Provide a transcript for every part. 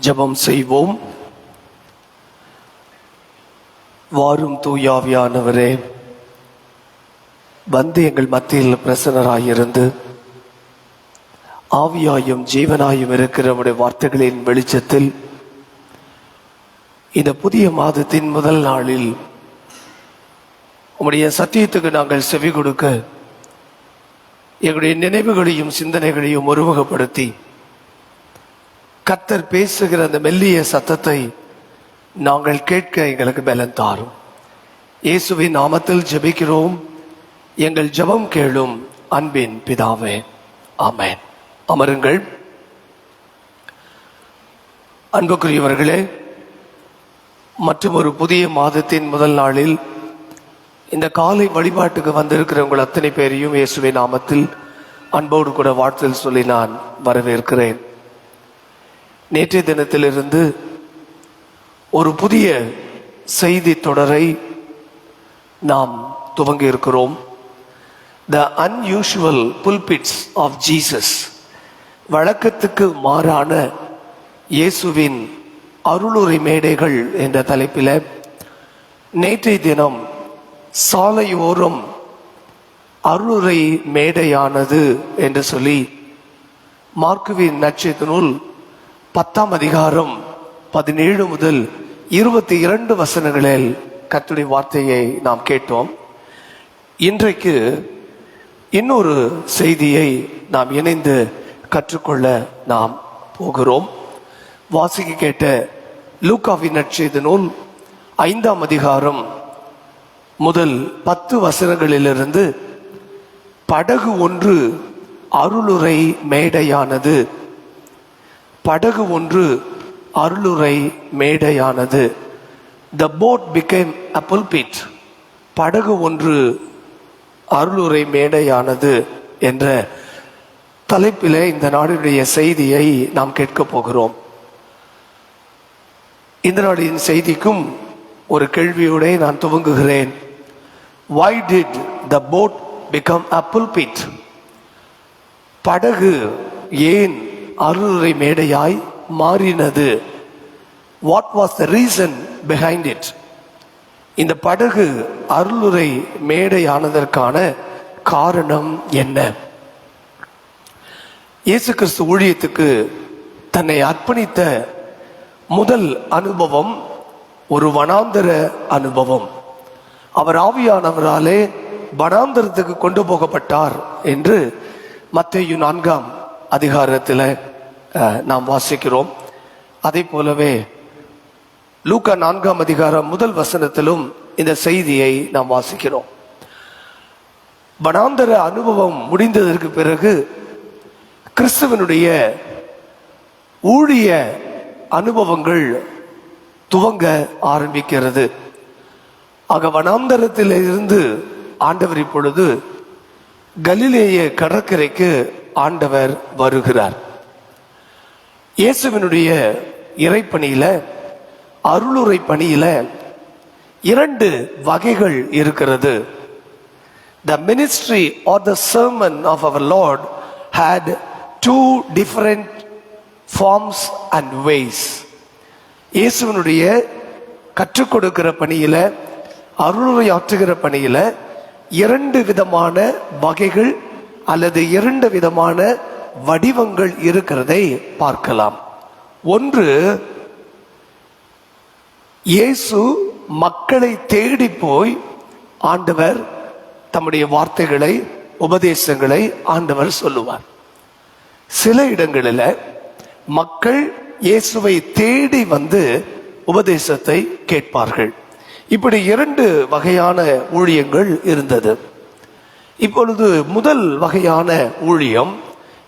ஜெபம் செய்வோம். வாரும் தூயாவியானவரே வந்து எங்கள் மத்தியில் பிரசனராயிருந்து ஆவியாயும் ஜீவனாயும் இருக்கிற வார்த்தைகளின் வெளிச்சத்தில் இந்த புதிய மாதத்தின் முதல் நாளில் உம்முடைய சத்தியத்துக்கு நாங்கள் செவி கொடுக்க எங்களுடைய நினைவுகளையும் சிந்தனைகளையும் உருவகப்படுத்தி கத்தர் பேசுகிற அந்த மெல்லிய சத்தத்தை நாங்கள் கேட்க எங்களுக்கு பலன் தாரும். இயேசுவின் நாமத்தில் ஜெபிக்கிறோம். எங்கள் ஜெபம் கேளும் அன்பின் பிதாவே. ஆமேன். அமருங்கள். அன்புக்குரியவர்களே மற்றும் ஒரு புதிய மாதத்தின் முதல் நாளில் இந்த காலை வழிபாட்டுக்கு வந்திருக்கிற உங்கள் அத்தனை பேரையும் இயேசுவின் நாமத்தில் அன்போடு கூட வாழ்த்தில் சொல்லி நான் வரவேற்கிறேன். நேற்றைய தினத்திலிருந்து ஒரு புதிய செய்தி தொடரை நாம் துவங்கி இருக்கிறோம். The unusual pulpits of Jesus வழக்கத்துக்கு மாறான இயேசுவின் அருளுரை மேடைகள் என்ற தலைப்பில் நேற்றைய தினம் சாலையோரம் அருளுரை மேடையானது என்று சொல்லி மார்க்குவின் நட்சத்திர பத்தாம் அதிகாரம் பதினேழு முதல் இருபத்தி இரண்டு வசனங்களில் கத்துடைய வார்த்தையை நாம் கேட்டோம். இன்றைக்கு இன்னொரு செய்தியை நாம் இணைந்து கற்றுக்கொள்ள நாம் போகிறோம். வாசிக்க கேட்ட லூக்காவின் நற்செய்த நூல் ஐந்தாம் அதிகாரம் முதல் பத்து வசனங்களிலிருந்து படகு ஒன்று அருளுரை மேடையானது படகு ஒன்று அருளுரை மேடையானது. The boat became a pulpit படகு ஒன்று அருளுரை மேடையானது என்ற தலைப்பிலே இந்த நாடுடைய செய்தியை நாம் கேட்கப் போகிறோம். இந்த நாடின் செய்திக்கும் ஒரு கேள்வியோட நான் துவங்குகிறேன். Why did the boat become அப்புல் pulpit? படகு ஏன் அருளுரை மேடையாய் மாறினது. What was the reason behind it இந்த படகு அருளுரை மேடையானதற்கான காரணம் என்ன? இயேசு கிறிஸ்து ஊழியத்துக்கு தன்னை அர்ப்பணித்த முதல் அனுபவம் ஒரு வனாந்தர அனுபவம். அவர் ஆவியானவராலே வனாந்தரத்துக்கு கொண்டு போகப்பட்டார் என்று மத்தேயு நான்காம் அதிகாரத்தில் நாம் வாசிக்கிறோம். அதே போலவே லூக்கா நான்காம் அதிகாரம் முதல் வசனத்திலும் இந்த செய்தியை நாம் வாசிக்கிறோம். வனாந்தர அனுபவம் முடிந்ததற்கு பிறகு கிறிஸ்துவனுடைய ஊழிய அனுபவங்கள் துவங்க ஆரம்பிக்கிறது. ஆக வனாந்தரத்தில் இருந்து ஆண்டவர் இப்பொழுது கலிலேய கடற்கரைக்கு ஆண்டவர் வருகிறார். இயேசுவினுடைய இறைப்பணியில அருளுரை பணியில இரண்டு வகைகள் இருக்கிறது. The ministry or the sermon of our Lord had two different forms and ways இயேசுவனுடைய கற்றுக் கொடுக்கிற பணியில அருளுரை ஆற்றுகிற பணியில இரண்டு விதமான வகைகள் அல்லது இரண்டு விதமான வடிவங்கள் இருக்கிறதை பார்க்கலாம். ஒன்று இயேசு மக்களை தேடி போய் ஆண்டவர் தம்முடைய வார்த்தைகளை உபதேசங்களை ஆண்டவர் சொல்லுவார். சில இடங்களில் மக்கள் இயேசுவை தேடி வந்து உபதேசத்தை கேட்பார்கள். இப்படி இரண்டு வகையான ஊழியங்கள் இருந்தது. இப்பொழுது முதல் வகையான ஊழியம்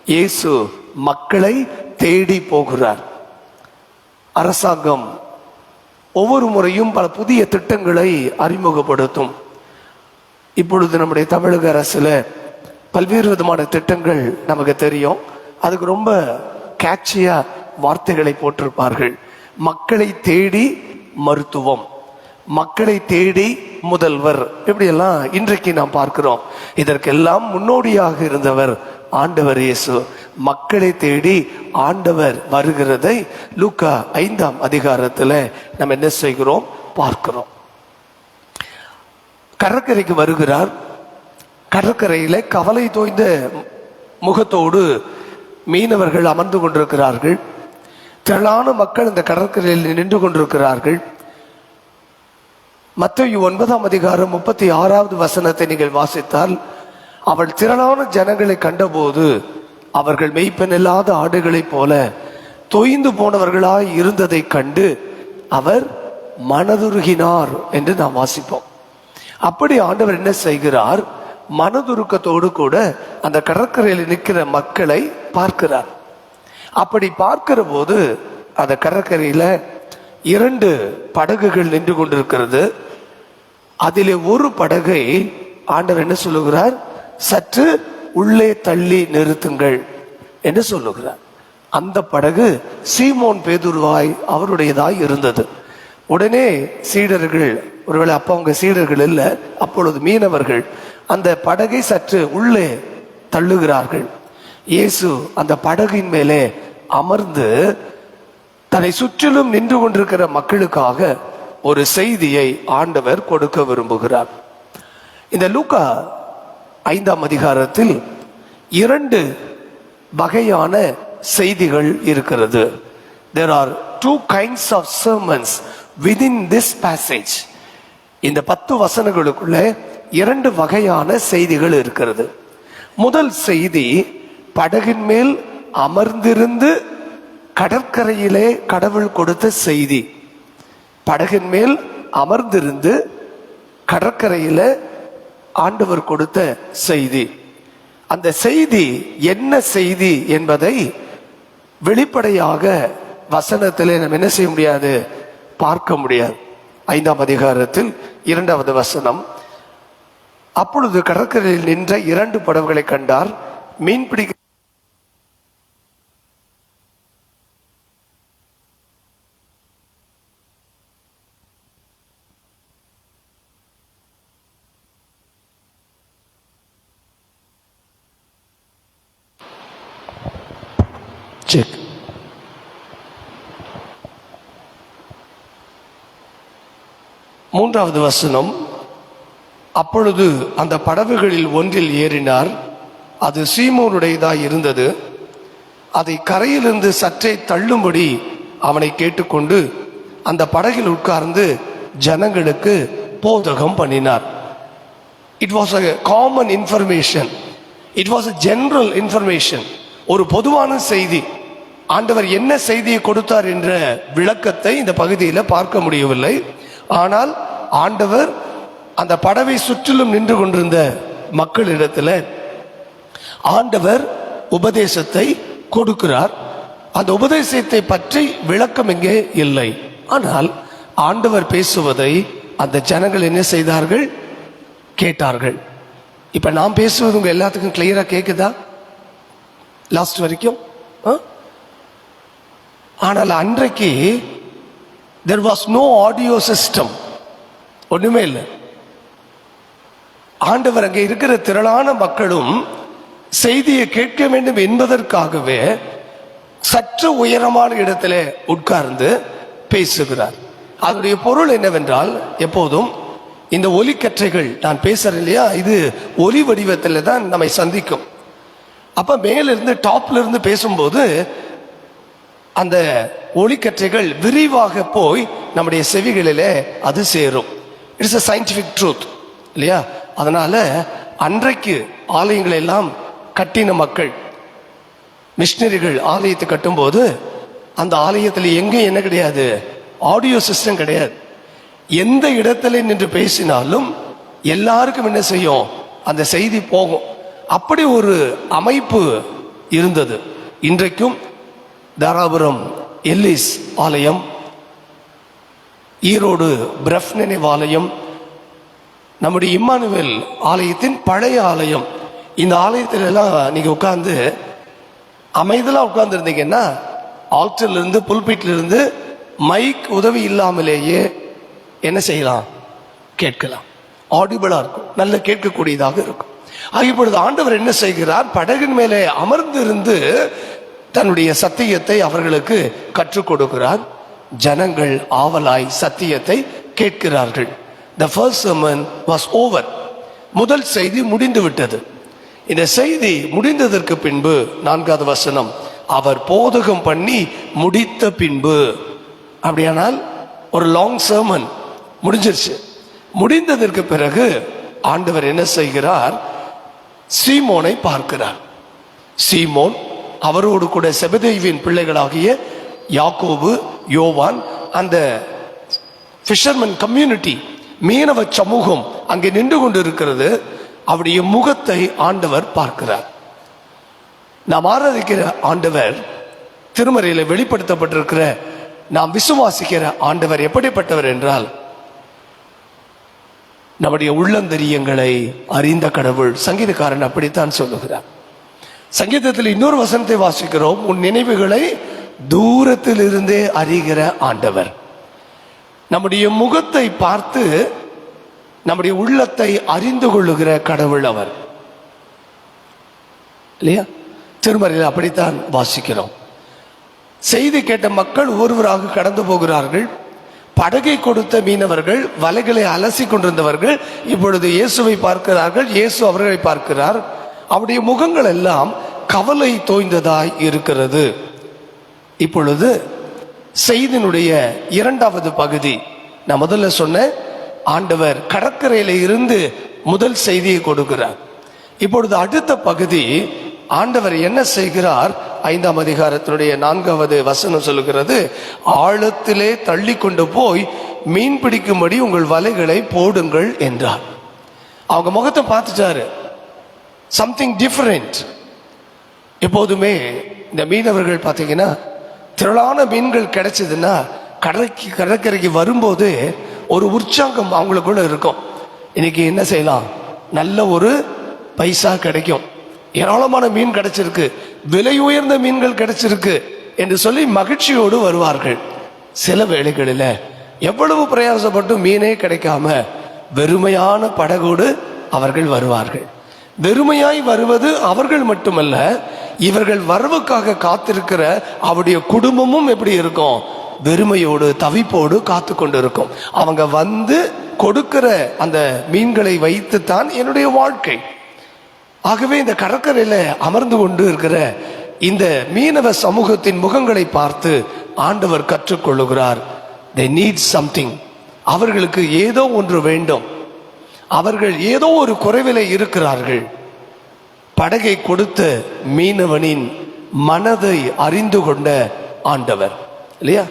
இயேசு மக்களை தேடி போகிறார். அரசாங்கம் ஒவ்வொரு முறையும் பல புதிய திட்டங்களை அறிமுகப்படுத்தும். இப்பொழுது நம்முடைய தமிழக அரசுல பல்வேறு விதமான திட்டங்கள் நமக்கு தெரியும். அதுக்கு ரொம்ப கேட்சியா வார்த்தைகளை போட்டிருப்பார்கள். மக்களை தேடி மருத்துவம். மக்களை தேடி முதல்வர். இப்படியெல்லாம் இன்றைக்கு நாம் பார்க்கிறோம். இதற்கெல்லாம் முன்னோடியாக இருந்தவர் ஆண்டவர் இயேசு. மக்களை தேடி ஆண்டவர் வருகிறதை லூக்கா ஐந்தாம் அதிகாரத்தில் நம்ம என்ன செய்கிறோம்? பார்க்கிறோம். கடற்கரைக்கு வருகிறார். கடற்கரையில கவலை தோய்ந்த முகத்தோடு மீனவர்கள் அமர்ந்து கொண்டிருக்கிறார்கள். திரளான மக்கள் இந்த கடற்கரையில் நின்று கொண்டிருக்கிறார்கள். மத்திய ஒன்பதாம் அதிகாரம் முப்பத்தி ஆறாவது வசனத்தை நீங்கள் வாசித்தால் அவள் திரளான ஜனங்களை கண்டபோது அவர்கள் மெய்ப்பெண் இல்லாத ஆடுகளைப் போல தொய்ந்து போனவர்களாய் இருந்ததைக் கண்டு அவர் மனதுருகினார் என்று நாம் வாசிப்போம். அப்படி ஆண்டவர் என்ன செய்கிறார்? மனதுருக்கத்தோடு கூட அந்த கடற்கரையில் நிற்கிற மக்களை பார்க்கிறார். அப்படி பார்க்கிற போது அந்த கடற்கரையில இரண்டு படகுகள் நின்று கொண்டிருக்கிறது. அதிலே ஒரு படகை ஆண்டவர் என்ன சொல்லுகிறார்? சற்று உள்ளே தள்ளி நிறுத்துங்கள் என்று சொல்லுகிறார். அந்த படகு சீமோன் பேதுருவாய் அவருடையதாய் இருந்தது. உடனே சீடர்கள் ஒருவேளை அப்ப அவங்க சீடர்கள் இல்லை அப்பொழுது மீனவர்கள் அந்த படகை சற்று உள்ளே தள்ளுகிறார்கள். இயேசு அந்த படகின் மேலே அமர்ந்து தன்னை சுற்றிலும் நின்று கொண்டிருக்கிற மக்களுக்காக ஒரு செய்தியை ஆண்டவர் கொடுக்க விரும்புகிறார். இந்த லூக்கா ஐந்தாம் அதிகாரத்தில் இரண்டு வகையான செய்திகள் இருக்கிறது. There are two kinds of sermons within this passage இந்த பத்து வசனங்களுக்குள்ள இரண்டு வகையான செய்திகள் இருக்கிறது. முதல் செய்தி படகின் மேல் அமர்ந்திருந்து கடற்கரையிலே கடவுள் கொடுத்த செய்தி. படகின் மேல் அமர்ந்திருந்து கடற்கரையில் ஆண்டவர் கொடுத்த செய்தி. அந்த செய்தி என்ன செய்தி என்பதை வெளிப்படையாக வசனத்தில் நம்ம என்ன செய்ய முடியாது? பார்க்க முடியாது. ஐந்தாம் அதிகாரத்தில் இரண்டாவது வசனம். அப்பொழுது கடற்கரையில் நின்ற இரண்டு படகுகளை கண்டார். மீன் செக் மூன்றாவது வசனம் அப்பொழுது அந்த படகுகளில் ஒன்றில் ஏறினார். அது சீமோனுடையதாக இருந்தது. அதை கரையிலிருந்து சற்றே தள்ளும்படி அவனை கேட்டுக்கொண்டு அந்த படகில் உட்கார்ந்து ஜனங்களுக்கு போதகம் பண்ணினார். It was a common information it was a general information ஒரு பொதுவான செய்தி. ஆண்டவர் என்ன செய்தியை கொடுத்தார் என்ற விளக்கத்தை இந்த பகுதியில் பார்க்க முடியவில்லை. ஆனால் ஆண்டவர் அந்த படவை சுற்றிலும் நின்று கொண்டிருந்த மக்களிடத்தில் ஆண்டவர் உபதேசத்தை கொடுக்கிறார். அந்த உபதேசத்தை பற்றி விளக்கம் இங்கே இல்லை. ஆனால் ஆண்டவர் பேசுவதை அந்த ஜனங்கள் என்ன செய்தார்கள்? கேட்டார்கள். இப்ப நான் பேசுவது உங்க எல்லாத்துக்கும் கிளியரா கேக்குதா? லாஸ்ட் வரைக்கும்? ஆ? ஆனால் அன்றைக்கு there was no audio system ஒன்றுமே இல்லை. ஆண்டவர் அங்கே இருக்கிற திரளான மக்களும் செய்தியை கேட்க வேண்டும் என்பதற்காகவே சற்று உயரமான இடத்துல உட்கார்ந்து பேசுகிறார். அதனுடைய பொருள் என்னவென்றால் எப்போதும் இந்த ஒலிக்கற்றைகள் நான் பேசுறேன் இல்லையா? இது ஒலி வடிவத்தில் தான் நம்மை சந்திக்கும். அப்போ மேலிருந்து டாப்ல இருந்து பேசும்போது அந்த ஒளிக்கற்றைகள் விரிவாக போய் நம்முடைய செவிகளிலே அது சேரும். இட்ஸ் அ சயின்டிஃபிக் ட்ரூத் இல்லையா? அதனால் அன்றைக்கு ஆலயங்களை எல்லாம் கட்டின மக்கள் மிஷினரிகள் ஆலயத்தை கட்டும்போது அந்த ஆலயத்தில் எங்கேயும் என்ன கிடையாது? ஆடியோ சிஸ்டம் கிடையாது. எந்த இடத்துல நின்று பேசினாலும் எல்லாருக்கும் என்ன செய்யும்? அந்த செய்தி போகும். அப்படி ஒரு அமைப்பு இருந்தது. இன்றைக்கும் தாராபுரம் எல்லிஸ் ஆலயம் ஈரோடு பிரஃப் நினைவாலயம் நம்முடைய இம்மானுவேல் ஆலயத்தின் பழைய ஆலயம். இந்த ஆலயத்துல எல்லாம் நீங்க உட்கார்ந்து அமைதலாக உட்கார்ந்து இருந்தீங்கன்னா ஆல்டர்ல இருந்து புல்பீட்ல இருந்து மைக் உதவி இல்லாமலேயே என்ன செய்யலாம்? கேட்கலாம். ஆடிபிளா இருக்கும். நல்ல கேட்கக்கூடியதாக இருக்கும். ஆகிய இப்பொழுது ஆண்டவர் என்ன செய்கிறார்? படகின் மேலே அமர்ந்திருந்து தன்னுடைய சத்தியத்தை அவர்களுக்கு கற்றுக் கொடுக்கிறார். ஜனங்கள் ஆவலாய் சத்தியத்தை கேட்கிறார்கள். The first sermon was over முதல் செய்தி முடிந்து விட்டது இந்த செய்தி முடிந்ததற்கு பின்பு நான்காவது வசனம் அவர் போதகம் பண்ணி முடித்த பின்பு. அப்படியானால் ஒரு லாங் சர்மன் முடிஞ்சிருச்சு. முடிந்ததற்கு பிறகு ஆண்டவர் என்ன செய்கிறார்? சீமோனை பார்க்கிறார். சீமோன் அவரோடு கூட செபதேவின் பிள்ளைகளாகிய யாக்கோபு யோவான் அந்த ஃபிஷர்மன் கம்யூனிட்டி மீனவ சமூகம் அங்கே நின்று கொண்டு இருக்கிறது அவருடைய முகத்தை ஆண்டவர் பார்க்கிறார். நாம் ஆராதிக்கிற ஆண்டவர் திருமறையில் வெளிப்படுத்தப்பட்டிருக்கிற நாம் விசுவாசிக்கிற ஆண்டவர் எப்படிப்பட்டவர் என்றால் நம்முடைய உள்ளந்தரியங்களை அறிந்த கடவுள் சங்கீதக்காரன் அப்படித்தான் சொல்லுகிறார். சங்கீதத்தில் இன்னொரு வசனத்தை வாசிக்கிறோம். உன் நினைவுகளை தூரத்தில் இருந்தே அறிகிற ஆண்டவர். நம்முடைய முகத்தை பார்த்து நம்முடைய உள்ளத்தை அறிந்து கொள்ளுகிற கடவுள் அவர். இல்லையா? திருமறையில் அப்படித்தான் வாசிக்கிறோம். செய்தி கேட்ட மக்கள் ஒருவராக கடந்து போகிறார்கள். படகை கொடுத்த மீனவர்கள் வலைகளை அலசி கொண்டிருந்தவர்கள் இப்பொழுது இயேசுவை பார்க்கிறார்கள். இயேசு அவர்களை பார்க்கிறார். அவருடைய முகங்கள் எல்லாம் கவலை தோய்ந்ததாய் இருக்கிறது. இப்பொழுது செய்தினுடைய இரண்டாவது பகுதி. நான் முதல்ல சொன்ன ஆண்டவர் கடற்கரையில இருந்து முதல் செய்தியை கொடுக்கிறார். இப்பொழுது அடுத்த பகுதி ஆண்டவர் என்ன செய்கிறார்? ஐந்தாம் அதிகாரத்தினுடைய நான்காவது வசனம் சொல்லுகிறது ஆழத்திலே தள்ளி கொண்டு போய் மீன் பிடிக்கும்படி உங்கள் வலைகளை போடுங்கள் என்றார். அவங்க முகத்தை பார்த்துட்டாரு. சம்திங் டிஃப்ரெண்ட் எப்போதுமே இந்த மீனவர்கள் பார்த்தீங்கன்னா திரளான மீன்கள் கிடைச்சதுன்னா கடற்கரைக்கு கடற்கரைக்கு வரும்போது ஒரு உற்சாகம் அவங்களுக்குள்ள இருக்கும். இன்னைக்கு என்ன செய்யலாம்? நல்ல ஒரு பைசா கிடைக்கும். ஏராளமான மீன் கிடைச்சிருக்கு. விலை உயர்ந்த மீன்கள் கிடைச்சிருக்கு என்று சொல்லி மகிழ்ச்சியோடு வருவார்கள். சில வேளைகளில் எவ்வளவு பிரயாசப்பட்டு மீனே கிடைக்காம வெறுமையான படகோடு அவர்கள் வருவார்கள். வெறுமையாய் வருவது அவர்கள் மட்டுமல்ல இவர்கள் வரவுக்காக காத்திருக்கிற அவருடைய குடும்பமும் எப்படி இருக்கும்? வெறுமையோடு தவிப்போடு காத்து கொண்டு இருக்கும் அவங்க வந்து கொடுக்கிற அந்த மீன்களை வைத்து தான் என்னுடைய வாழ்க்கை. ஆகவே இந்த கடற்கரையில் அமர்ந்து கொண்டு இருக்கிற இந்த மீனவ சமூகத்தின் முகங்களை பார்த்து ஆண்டவர் கற்றுக்கொள்ளுகிறார். தே நீட் சம்திங் அவர்களுக்கு ஏதோ ஒன்று வேண்டும். அவர்கள் ஏதோ ஒரு குறைவில் இருக்கிறார்கள். படகை கொடுத்த மீனவனின் மனதை அறிந்து கொண்ட ஆண்டவர். இல்லையா?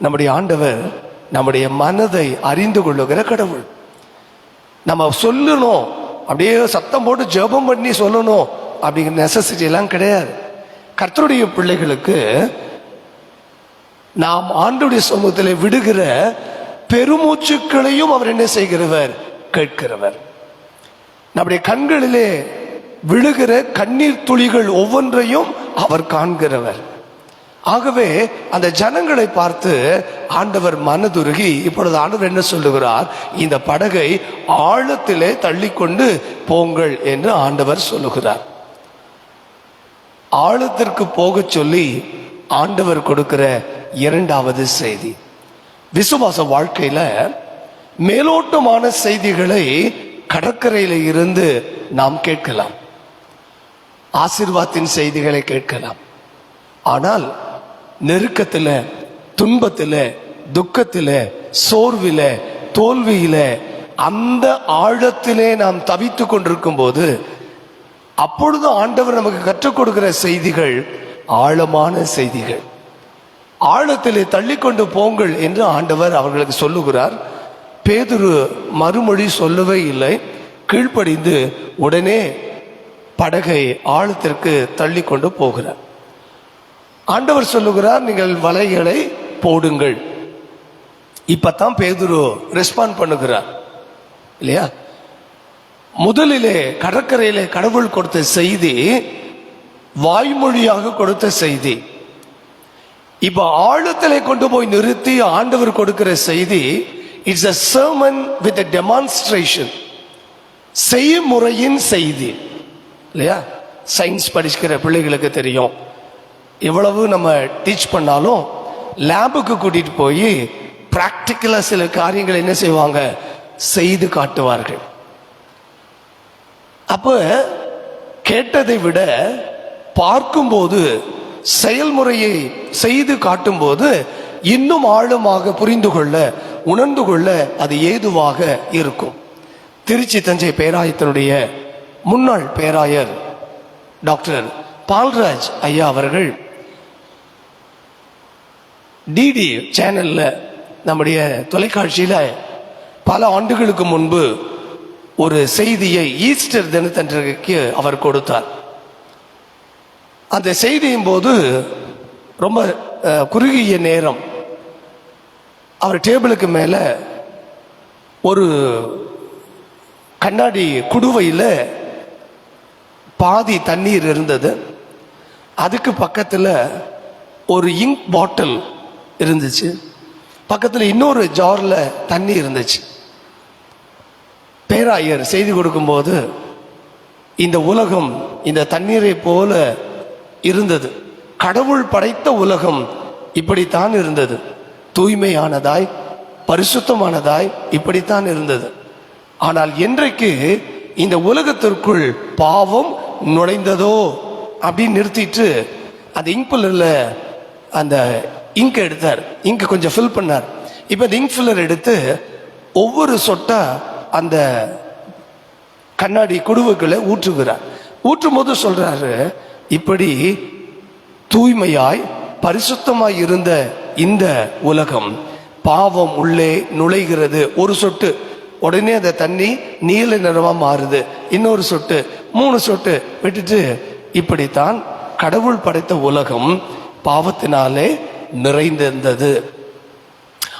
நம்முடைய ஆண்டவர் நம்முடைய மனதை அறிந்து கொள்ளுகிற கடவுள். நம்ம சொல்லணும். அப்படியே சத்தம் போட்டு ஜெபம் பண்ணி சொல்லணும். அப்படிங்கிற நெசசிட்டி எல்லாம் கிடையாது. கர்த்தருடைய பிள்ளைகளுக்கு நாம் ஆண்டுடைய சமூகத்தில் விடுகிற பெருமூச்சுக்களையும் அவர் என்ன செய்கிறவர்? கேட்கிறவர். நம்முடைய கண்களிலே விழுகிற கண்ணீர் துளிகள் ஒவ்வொன்றையும் அவர் காண்கிறவர். ஆகவே அந்த ஜனங்களை பார்த்து ஆண்டவர் மனதுருகி இப்பொழுது ஆண்டவர் என்ன சொல்லுகிறார்? இந்த படகை ஆழத்திலே தள்ளிக்கொண்டு போங்கள் என்று ஆண்டவர் சொல்லுகிறார். ஆழத்திற்கு போகச் சொல்லி ஆண்டவர் கொடுக்கிற இரண்டாவது செய்தி. விசுவாச வாழ்க்கையில மேலோட்டமான செய்திகளை கடற்கரையில இருந்து நாம் கேட்கலாம். ஆசீர்வாதத்தின் செய்திகளை கேட்கலாம். ஆனால் நெருக்கத்தில் துன்பத்தில் துக்கத்தில் சோர்வில் தோல்வியில் அந்த ஆழத்திலே நாம் தவித்து கொண்டிருக்கும் போது அப்பொழுது ஆண்டவர் நமக்கு கற்றுக் கொடுக்கிற செய்திகள் ஆழமான செய்திகள். ஆழத்திலே தள்ளிக்கொண்டு போங்கள் என்று ஆண்டவர் அவர்களுக்கு சொல்லுகிறார். பேதுரு மறுமொழி சொல்லவே இல்லை. கீழ்ப்படிந்து உடனே படகை ஆழத்திற்கு தள்ளி கொண்டு போகிறார். ஆண்டவர் சொல்லுகிறார் நீங்கள் வலைகளை போடுங்கள். இப்பத்தான் பேதுரு ரெஸ்பாண்ட் பண்ணுகிறார். இல்லையா? முதலிலே கடற்கரையிலே கடவுள் கொடுத்த செய்தி வாய்மொழியாக கொடுத்த செய்தி. இப்ப ஆழத்திலே கொண்டு போய் நிறுத்தி ஆண்டவர் கொடுக்கிற செய்தி it's a sermon with a demonstration செய்முறையின் செய்தி. இல்லையா? சயின்ஸ் படிக்கிற பிள்ளைகளுக்கு தெரியும். எவ்வளவு நம்ம டீச் பண்ணாலும் லேபுக்கு கூட்டிட்டு போய் ப்ராக்டிக்கலாக சில காரியங்கள் என்ன செய்வாங்க? செய்து காட்டுவார்கள். அப்போ கேட்டதை விட பார்க்கும்போது செயல்முறையை செய்து காட்டும்போது இன்னும் ஆழமாக புரிந்து கொள்ள உணர்ந்து கொள்ள அது ஏதுவாக இருக்கும். திருச்சி தஞ்சை பேராயத்தினுடைய முன்னாள் பேராயர் டாக்டர் பால்ராஜ் ஐயா அவர்கள் டிடி சேனல்ல நம்முடைய தொலைக்காட்சியில பல ஆண்டுகளுக்கு முன்பு ஒரு செய்தியை ஈஸ்டர் தினத்தன்றைக்கு அவர் கொடுத்தார். அந்த செய்தியின் போது ரொம்ப குறுகிய நேரம் அவர் டேபிளுக்கு மேலே ஒரு கண்ணாடி குடுவையில் பாதி தண்ணீர் இருந்தது. அதுக்கு பக்கத்தில் ஒரு இங்க் பாட்டில் இருந்துச்சு. பக்கத்தில் இன்னொரு ஜாரில் தண்ணி இருந்துச்சு. பேராயர் செய்தி கொடுக்கும்போது இந்த உலகம் இந்த தண்ணீரை போல இருந்தது. கடவுள் படைத்த உலகம் இப்படித்தான் இருந்தது. தூய்மையானதாய் பரிசுத்தமானதாய் இப்படித்தான் இருந்தது. ஆனால் என்றைக்கு இந்த உலகத்திற்குள் பாவம் நுழைந்ததோ அப்படின்னு நிறுத்திட்டு அந்த இங்க் அந்த இங்க் எடுத்தார். இங்க் கொஞ்சம் ஃபில் பண்ணார். இப்போ இந்த இங்க் ஃபில்லர் எடுத்து ஒவ்வொரு சொட்டா அந்த கண்ணாடி குடுவுகளை ஊற்றுகிறார். ஊற்றும் போது சொல்றாரு இப்படி தூய்மையாய் பரிசுத்தமாய் இருந்த இந்த உலகம் பாவம் உள்ளே நுழைகிறது. ஒரு சொட்டு. உடனே அந்த தண்ணி நீல நிறமா மாறுது. இன்னொரு சொட்டு. மூணு சொட்டு. விட்டுட்டு இப்படித்தான் கடவுள் படைத்த உலகம் பாவத்தினாலே நிறைந்திருந்தது.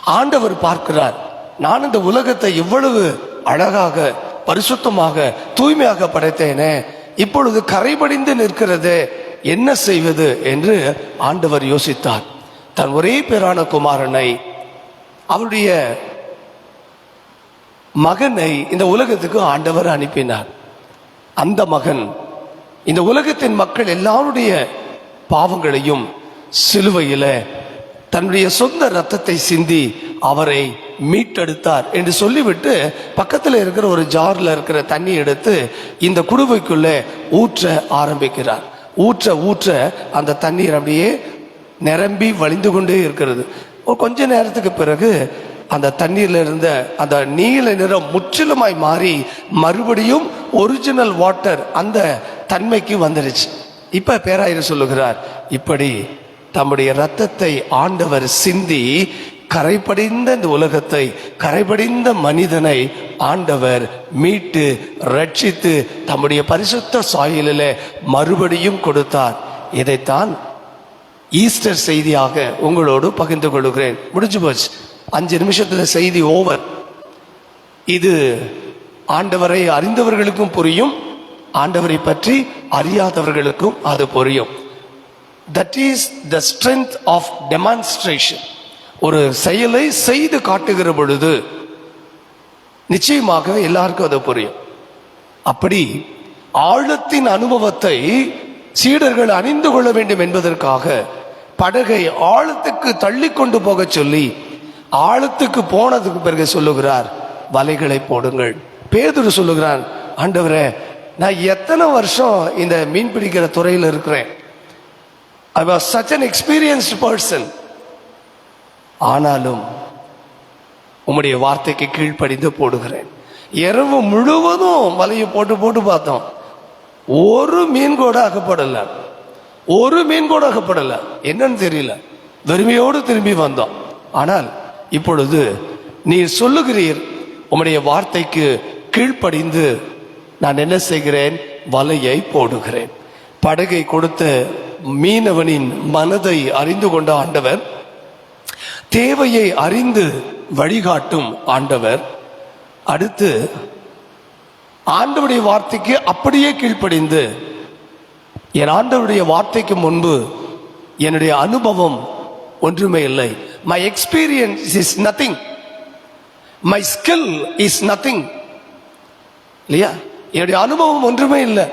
ஆண்டவர் பார்க்கிறார் நான் இந்த உலகத்தை எவ்வளவு அழகாக பரிசுத்தமாக தூய்மையாக படைத்தேனே. இப்பொழுது கரைபடிந்து நிற்கிறது. என்ன செய்வது? என்று ஆண்டவர் யோசித்தார். தன் ஒரே பேரான குமாரனை அவருடைய மகனை இந்த உலகத்துக்கு ஆண்டவர் அனுப்பினார். அந்த மகன் இந்த உலகத்தின் மக்கள் எல்லாருடைய பாவங்களையும் சிலுவையில தன்னுடைய சொந்த ரத்தத்தை சிந்தி அவரை மீட்டெடுத்தார் என்று சொல்லிவிட்டு பக்கத்தில் இருக்கிற ஒரு ஜார்ல இருக்கிற தண்ணி எடுத்து இந்த குடுவைக்குள்ளே ஊற்ற ஆரம்பிக்கிறார். ஊற்ற ஊற்ற அந்த தண்ணீர் அப்படியே நிரம்பி வழிந்து கொண்டே இருக்கிறது. கொஞ்ச நேரத்துக்கு பிறகு அந்த தண்ணீர்ல இருந்த அந்த நீல நிறம் முற்றிலுமாய் மாறி மறுபடியும் ஒரிஜினல் வாட்டர் அந்த தன்மைக்கு வந்துருச்சு. இப்ப பேராயர் சொல்லுகிறார் இப்படி தம்முடைய ரத்தத்தை ஆண்டவர் சிந்தி கரைபடிந்த இந்த உலகத்தை கரைபடிந்த மனிதனை ஆண்டவர் மீட்டு ரட்சித்து தம்முடைய பரிசுத்த சாயலில் மறுபடியும் கொடுத்தார். இதைத்தான் ஈஸ்டர் செய்தியாக உங்களோடு பகிர்ந்து கொள்கிறேன். முடிஞ்சு போச்சு. அஞ்சு நிமிஷத்தில் செய்தி ஓவர் இது ஆண்டவரை அறிந்தவர்களுக்கும் புரியும் ஆண்டவரை பற்றி அறியாதவர்களுக்கும் அது புரியும். That is the strength of demonstration ஒரு செயலை செய்து காட்டுகிற பொழுது நிச்சயமாக எல்லாருக்கும் அது புரியும். அப்படி ஆழத்தின் அனுபவத்தை சீடர்கள் அறிந்து கொள்ள வேண்டும் என்பதற்காக படகை ஆழத்துக்கு தள்ளி கொண்டு போக சொல்லி ஆழத்துக்கு போனதுக்கு பிறகு சொல்லுகிறார் வலைகளை போடுங்கள். பேதுரு சொல்லுகிறான் ஆண்டவரே நான் எத்தனை வருஷம் இந்த மீன் பிடிக்கிற துறையில் இருக்கிறேன். I was such an experienced person ஆனாலும் உம்முடைய வார்த்தைக்கு கீழ்ப்படிந்து போடுகிறேன். இரவு முழுவதும் வலையை போட்டு போட்டு பார்த்தோம். ஒரு மீன் கூட அகப்படலை. ஒரு மீன் கூட அகப்படலை. என்னன்னு தெரியல. வெறுமையோடு திரும்பி வந்தோம் ஆனால் இப்பொழுது நீர் சொல்லுகிறீர் உம்முடைய வார்த்தைக்கு கீழ்ப்படிந்து நான் என்ன செய்கிறேன்? வலையை போடுகிறேன். படகை கொடுத்த மீனவனின் மனதை அறிந்து கொண்ட ஆண்டவர் தேவையை அறிந்து வழிகாட்டும் ஆண்டவர். அடுத்து ஆண்டவருடைய வார்த்தைக்கு அப்படியே கீழ்ப்படிந்து என் ஆண்டவருடைய வார்த்தைக்கு முன்பு என்னுடைய அனுபவம் ஒன்றுமே இல்லை. My experience is nothing my skill is nothing இல்லையா? என்னுடைய அனுபவம் ஒன்றுமே இல்லை.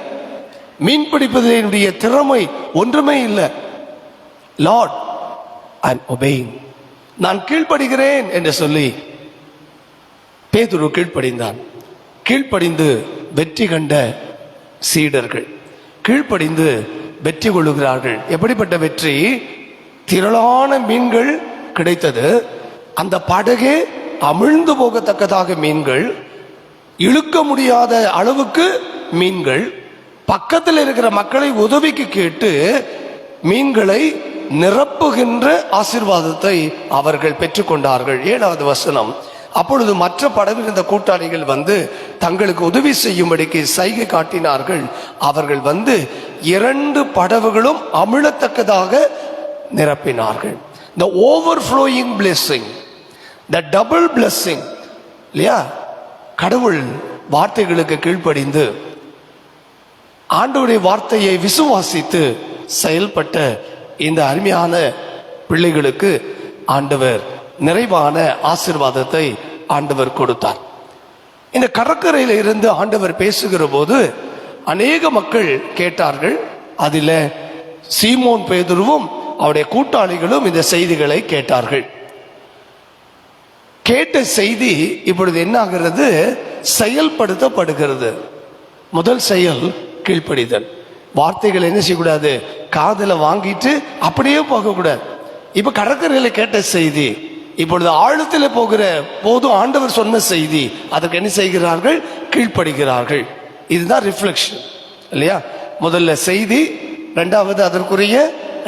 மீன் பிடிப்பதில் என்னுடைய திறமை ஒன்றுமே இல்லை. லார்ட் அண்ட் ஒபெயின் நான் கீழ்ப்படுகிறேன் என்று சொல்லி பேதுரு கீழ்ப்படிந்தான். கீழ்ப்படிந்து வெற்றி கண்ட சீடர்கள். கீழ்ப்படிந்து வெற்றி கொள்ளுகிறார்கள். எப்படிப்பட்ட வெற்றி? திரளான மீன்கள் கிடைத்தது. அந்த படகே அமிழ்ந்து போகத்தக்கதாக மீன்கள் இழுக்க முடியாத அளவுக்கு மீன்கள் பக்கத்தில் இருக்கிற மக்களை உதவிக்கு கேட்டு மீன்களை நிரப்புகின்ற ஆசீர்வாதத்தை அவர்கள் பெற்றுக்கொண்டார்கள். ஏழாவது வசனம். அப்பொழுது மற்ற படவில் இருந்த கூட்டாளிகள் வந்து தங்களுக்கு உதவி செய்யும்படிக்கு சைகை காட்டினார்கள். அவர்கள் வந்து இரண்டு படவுகளும் அமிழத்தக்கதாக நிரப்பினார்கள். The overflowing blessing the double blessing இல்லையா? கடவுள் வார்த்தைகளுக்கு கீழ்ப்படிந்து ஆண்டோடைய வார்த்தையை விசுவாசித்து செயல்பட்ட இந்த அருமையான பிள்ளைகளுக்கு ஆண்டவர் நிறைவான ஆசீர்வாதத்தை ஆண்டவர் கொடுத்தார். இந்த கடற்கரையில் இருந்து ஆண்டவர் பேசுகிற போது அநேக மக்கள் கேட்டார்கள். அதில் சீமோன் பேதுருவும் அவருடைய கூட்டாளிகளும் இந்த செய்திகளை கேட்டார்கள். கேட்ட செய்தி இப்பொழுது என்ன ஆகிறது செயல்படுத்தப்படுகிறது. முதல் செயல் கீழ்ப்படிதல். வார்த்தைகள் என்ன செய்யக்கூடாது? காதுல வாங்கிட்டு அப்படியே போகக்கூடாது. இப்ப கடற்கரையில் கேட்ட செய்தி இப்பொழுது ஆழத்தில் போகிற போதும் ஆண்டவர் சொன்ன செய்தி அதற்கு என்ன செய்கிறார்கள்? கீழ்ப்படுகிறார்கள். இதுதான் ரிஃப்ளெக்ஷன் இல்லையா? முதல்ல செய்தி ரெண்டாவது அதற்குரிய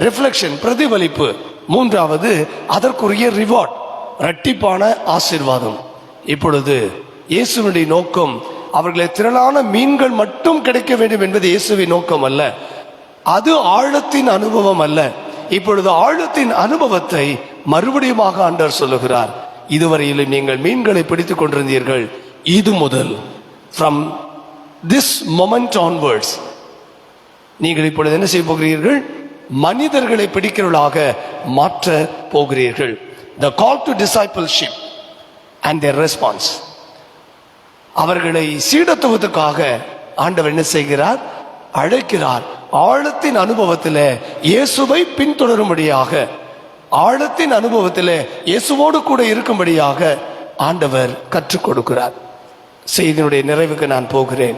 ரிஃப்ளெக்ஷன் பிரதிபலிப்பு. மூன்றாவது அதற்குரிய ரிவார்ட் இரட்டிப்பான ஆசீர்வாதம். இப்பொழுது இயேசுவினுடைய நோக்கம் அவர்களை திரளான மீன்கள் மட்டும் கிடைக்க வேண்டும் என்பது இயேசுவின் நோக்கம் அல்ல. அது ஆழத்தின் அனுபவம் அல்ல. இப்பொழுது ஆழத்தின் அனுபவத்தை மறுபடியுமாக ஆண்டவர் சொல்லுகிறார். இதுவரையிலும் நீங்கள் மீன்களை பிடித்துக் கொண்டிருந்தீர்கள். இது முதல். ஃப்ரம் திஸ் மொமெண்ட் ஆன்வர்ட்ஸ் நீங்கள் இப்பொழுது என்ன செய்ய போகிறீர்கள்? மனிதர்களை பிடிக்கிறவர்களாக மாற்ற போகிறீர்கள். The call to discipleship and their response அவர்களை சீடத்துவத்துக்காக ஆண்டவர் என்ன செய்கிறார்? அழைக்கிறார். ஆழத்தின் அனுபவத்தில் இயேசுவை பின்தொடரும்படியாக ஆழத்தின் அனுபவத்தில் இயேசுவோடு கூட இருக்கும்படியாக ஆண்டவர் கற்றுக் கொடுக்கிறார். செய்தியினுடைய நிறைவுக்கு நான் போகிறேன்.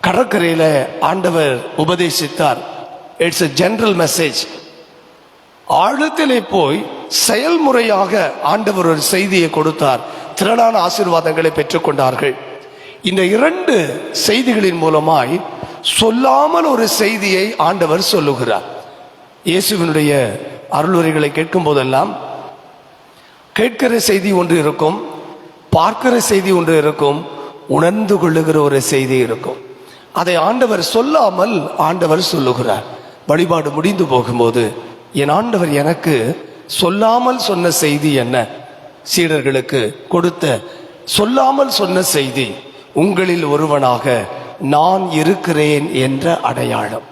கடற்கரையில் ஆண்டவர் உபதேசித்தார். இட்ஸ் எ ஜென்ரல் மெசேஜ் ஆழத்திலே போய் செயல்முறையாக ஆண்டவர் ஒரு செய்தியை கொடுத்தார். திரளான ஆசீர்வாதங்களை பெற்றுக்கொண்டார்கள் இந்த இரண்டு செய்திகளின் மூலமாய் சொல்லாமல் ஒரு செய்தியை ஆண்டவர் சொல்லுகிறார். இயேசுவினுடைய அருளுரைகளை கேட்கும் போதெல்லாம் கேட்கிற செய்தி ஒன்று இருக்கும் பார்க்கிற செய்தி ஒன்று இருக்கும் உணர்ந்து கொள்ளுகிற ஒரு செய்தி இருக்கும். அதை ஆண்டவர் சொல்லாமல் ஆண்டவர் சொல்லுகிறார். வழிபாடு முடிந்து போகும்போது என் ஆண்டவர் எனக்கு சொல்லாமல் சொன்ன செய்தி என்ன? சீடர்களுக்கு கொடுத்த சொல்லாமல் சொன்ன செய்தி உங்களில் ஒருவனாக நான் இருக்கிறேன் என்ற அடையாளம்.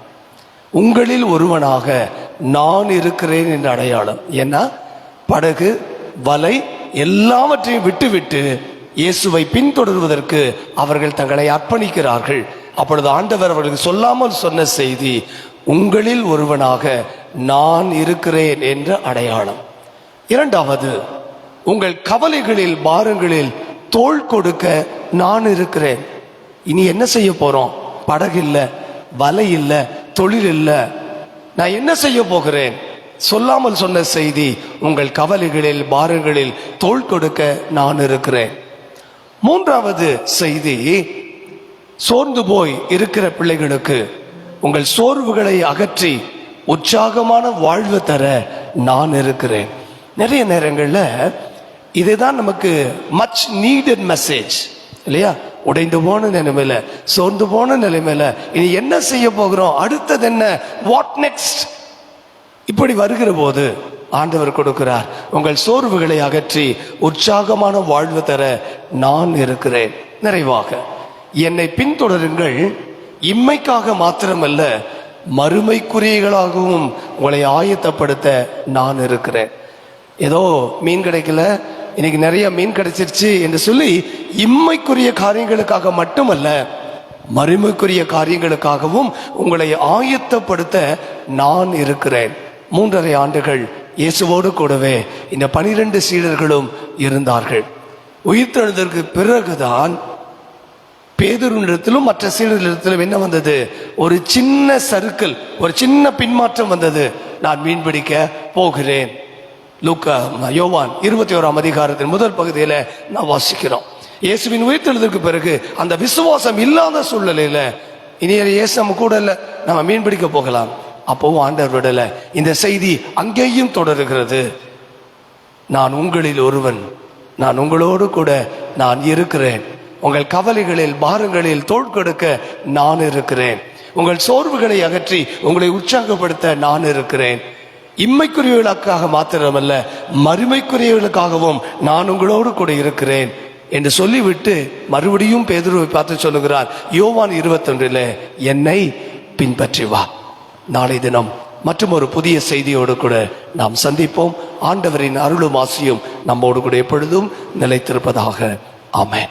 உங்களில் ஒருவனாக நான் இருக்கிறேன் என்ற அடையாளம். ஏன்னா படகு வலை எல்லாவற்றையும் விட்டுவிட்டு இயேசுவை பின்தொடர்வதற்கு அவர்கள் தங்களை அர்ப்பணிக்கிறார்கள். அப்பொழுது ஆண்டவர் அவர்களுக்கு சொல்லாமல் சொன்ன செய்தி உங்களில் ஒருவனாக நான் இருக்கிறேன் என்ற அடையாளம். இரண்டாவது உங்கள் கவலைகளில் பாரங்களில் தோள் கொடுக்க நான் இருக்கிறேன். இனி என்ன செய்ய போறோம்? படகு இல்லை வலை இல்லை தொழில் இல்லை. நான் என்ன செய்ய போகிறேன்? சொல்லாமல் சொன்ன செய்தி உங்கள் கவலைகளில் பாரங்களில் தோள் கொடுக்க நான் இருக்கிறேன். மூன்றாவது செய்தி சோர்ந்து போய் இருக்கிற பிள்ளைகளுக்கு உங்கள் சோர்வுகளை அகற்றி உற்சாகமான வாழ்வு தர நான் இருக்கிறேன். நிறைய நேரங்களில் இதுதான் நமக்கு மச் நீடட் மெசேஜ் இல்லையா? உடைந்து போன நிலைமையில சோர்ந்து போன நிலைமையில இனி என்ன செய்ய போகிறோம்? அடுத்தது என்ன? வாட் நெக்ஸ்ட் இப்படி வருகிற போது ஆண்டவர் கொடுக்கிறார் உங்கள் சோர்வுகளை அகற்றி உற்சாகமான வாழ்வு தர நான் இருக்கிறேன். நிறைவாக என்னை பின்தொடருங்கள். இம்மைக்காக மாத்திரமல்ல மறுமைக்குரியர்களாகவும் உங்களை ஆயத்தப்படுத்த நான் இருக்கிறேன். ஏதோ மீன் கிடைக்கல இன்னைக்கு நிறைய மீன் கிடைச்சிருச்சு என்று சொல்லி இம்மைக்குரிய காரியங்களுக்காக மட்டுமல்ல மறுமைக்குரிய காரியங்களுக்காகவும் உங்களை ஆயத்தப்படுத்த நான் இருக்கிறேன். மூன்றரை ஆண்டுகள் இயேசுவோடு கூடவே இந்த பனிரெண்டு சீடர்களும் இருந்தார்கள். உயிர்த்தெழுதற்கு பிறகுதான் பேதுருனிடத்திலும் மற்ற சீடர்களிடத்திலும் என்ன வந்தது? ஒரு சின்ன சர்க்கிள் ஒரு சின்ன பின்மாற்றம் வந்தது. நான் மீன்பிடிக்க போகிறேன். லூக்கா யோவான் இருபத்தி ஓராம் அதிகாரத்தின் முதல் பகுதியில் நான் வாசிக்கிறோம். இயேசுவின் உயிர்த்தெழுதற்கு பிறகு அந்த விசுவாசம் இல்லாத சூழ்நிலையில் இனி இயேசு நம்ம கூட இல்லை நம்ம மீன் பிடிக்க போகலாம். அப்பவும் ஆண்டவர் விடலை. இந்த செய்தி அங்கேயும் தொடருகிறது. நான் உங்களில் ஒருவன். நான் உங்களோடு கூட நான் இருக்கிறேன். உங்கள் கவலைகளில் பாரங்களில் தோட்கொடுக்க நான் இருக்கிறேன். உங்கள் சோர்வுகளை அகற்றி உங்களை உற்சாகப்படுத்த நான் இருக்கிறேன். இம்மைக்குரியவர்களுக்காக மாத்திரமல்ல மறுமைக்குரியவர்களுக்காகவும் நான் உங்களோடு கூட இருக்கிறேன் என்று சொல்லிவிட்டு மறுபடியும் பேதுருவை பார்த்து சொல்லுகிறார். யோவான் இருபத்தொன்றில் என்னை பின்பற்றி வா. நாளை தினம் மற்றும் ஒரு புதிய செய்தியோடு கூட நாம் சந்திப்போம். ஆண்டவரின் அருளும் ஆசியும் நம்மோடு கூட எப்பொழுதும் நிலைத்திருப்பதாக. ஆமேன்.